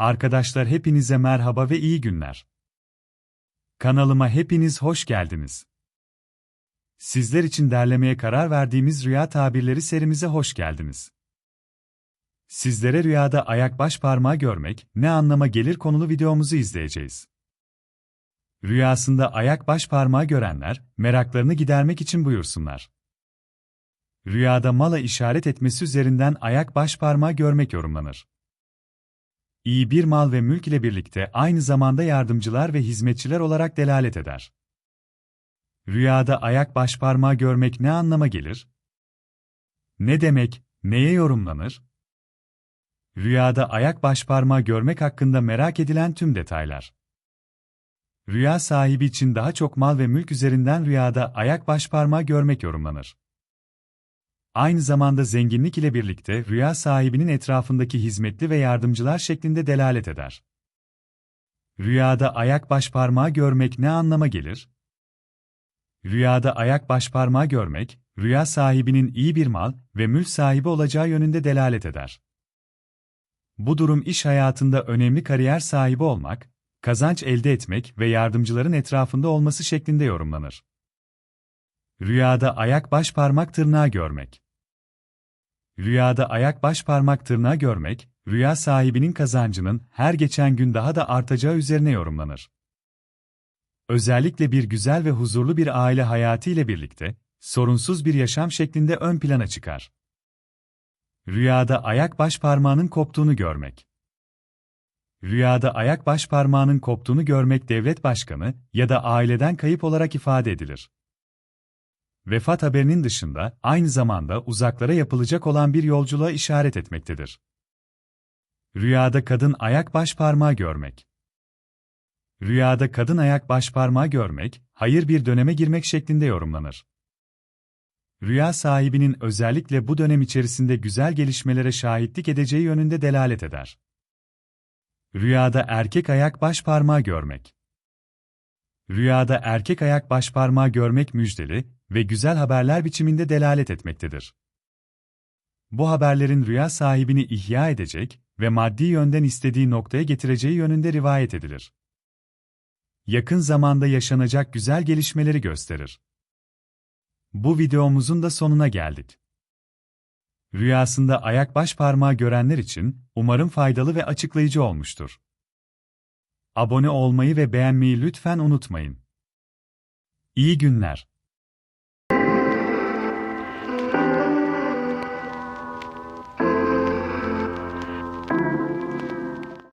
Arkadaşlar hepinize merhaba ve iyi günler. Kanalıma hepiniz hoş geldiniz. Sizler için derlemeye karar verdiğimiz rüya tabirleri serimize hoş geldiniz. Sizlere rüyada ayak baş parmağı görmek ne anlama gelir konulu videomuzu izleyeceğiz. Rüyasında ayak baş parmağı görenler, meraklarını gidermek için buyursunlar. Rüyada mala işaret etmesi üzerinden ayak baş parmağı görmek yorumlanır. İyi bir mal ve mülk ile birlikte aynı zamanda yardımcılar ve hizmetçiler olarak delalet eder. Rüyada ayak baş parmağı görmek ne anlama gelir? Ne demek, neye yorumlanır? Rüyada ayak baş parmağı görmek hakkında merak edilen tüm detaylar. Rüya sahibi için daha çok mal ve mülk üzerinden rüyada ayak baş parmağı görmek yorumlanır. Aynı zamanda zenginlik ile birlikte rüya sahibinin etrafındaki hizmetli ve yardımcılar şeklinde delalet eder. Rüyada ayak baş parmağı görmek ne anlama gelir? Rüyada ayak baş parmağı görmek, rüya sahibinin iyi bir mal ve mülk sahibi olacağı yönünde delalet eder. Bu durum iş hayatında önemli kariyer sahibi olmak, kazanç elde etmek ve yardımcıların etrafında olması şeklinde yorumlanır. Rüyada ayak baş parmak tırnağı görmek. Rüyada ayak baş parmak tırnağı görmek, rüya sahibinin kazancının her geçen gün daha da artacağı üzerine yorumlanır. Özellikle bir güzel ve huzurlu bir aile hayatı ile birlikte, sorunsuz bir yaşam şeklinde ön plana çıkar. Rüyada ayak baş parmağının koptuğunu görmek. Rüyada ayak baş parmağının koptuğunu görmek devlet başkanı ya da aileden kayıp olarak ifade edilir. Vefat haberinin dışında aynı zamanda uzaklara yapılacak olan bir yolculuğa işaret etmektedir. Rüyada kadın ayak baş parmağı görmek. Rüyada kadın ayak baş parmağı görmek, hayır bir döneme girmek şeklinde yorumlanır. Rüya sahibinin özellikle bu dönem içerisinde güzel gelişmelere şahitlik edeceği yönünde delalet eder. Rüyada erkek ayak baş parmağı görmek. Rüyada erkek ayak baş parmağı görmek müjdeli ve güzel haberler biçiminde delalet etmektedir. Bu haberlerin rüya sahibini ihya edecek ve maddi yönden istediği noktaya getireceği yönünde rivayet edilir. Yakın zamanda yaşanacak güzel gelişmeleri gösterir. Bu videomuzun da sonuna geldik. Rüyasında ayak baş parmağı görenler için umarım faydalı ve açıklayıcı olmuştur. Abone olmayı ve beğenmeyi lütfen unutmayın. İyi günler.